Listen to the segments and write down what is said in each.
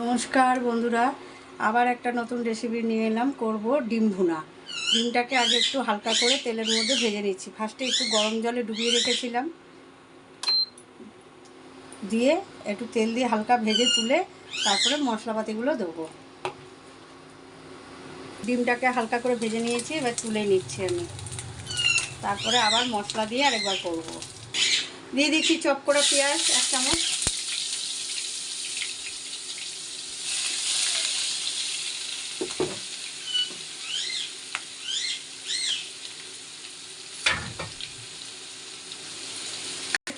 নমস্কার বন্ধুরা, আবার একটা নতুন রেসিপি নিয়ে এলাম, করব ডিম ভুনা। ডিমটাকে আগে একটু হালকা করে তেলের মধ্যে ভেজে নিচ্ছি। ফার্স্টে একটু গরম জলে ডুবিয়ে রেখেছিলাম। দিয়ে একটু তেল দিয়ে হালকা ভেজে তুলে তারপরে মশলাপাতিগুলো দেবো। ডিমটাকে হালকা করে ভেজে নিয়েছি, এবার তুলে নিচ্ছি আমি। তারপরে আবার মশলা দিয়ে আরেকবার করব। দিয়ে দিচ্ছি চপ করে পেঁয়াজ এক চামচ।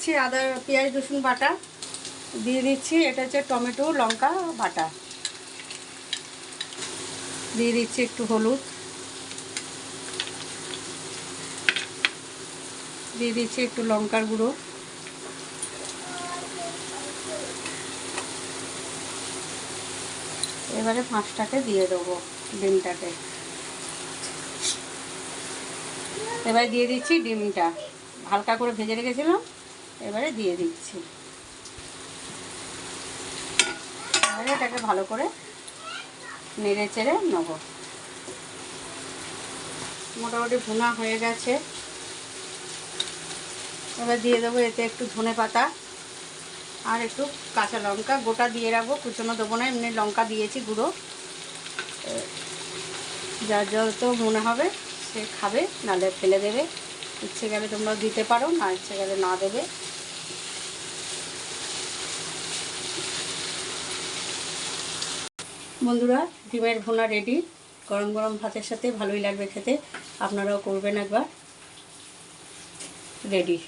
দিচ্ছি আদা, পেঁয়াজ, রসুন বাটা। দিয়ে দিচ্ছি, এটা হচ্ছে টমেটো, লঙ্কা, বাটা। দিয়ে দিচ্ছি একটু হলুদ। দিয়ে দিচ্ছি একটু লঙ্কার গুঁড়ো। এবারে পাঁচটাকে দিয়ে দেবো ডিমটাকে। এবারে দিয়ে দিচ্ছি ডিমটা। হালকা করে ভেজে রেখেছিলাম। এবারে দিয়ে দিচ্ছি। এবারে এটাকে ভালো করে নেড়ে চেড়ে নেব। মোটামুটি ভুনা হয়ে গেছে। এবার দিয়ে দেবো এতে একটু ধনে পাতা আর একটু কাঁচা লঙ্কা। গোটা দিয়ে রাখব, কুচনো দেবো না, এমনি লঙ্কা দিয়েছি গুঁড়ো। যার যত মনে হবে সে খাবে নাহলে ফেলে দেবে। ইচ্ছে গেলে তোমরা দিতে পারো, না ইচ্ছে গেলে না দেবে। বন্ধুরা, ডিমের ভোনা রেডি গরম গরম ভাতের সাথে ভালোই লাগবে খেতে। আপনারাও করবেন একবার। রেডি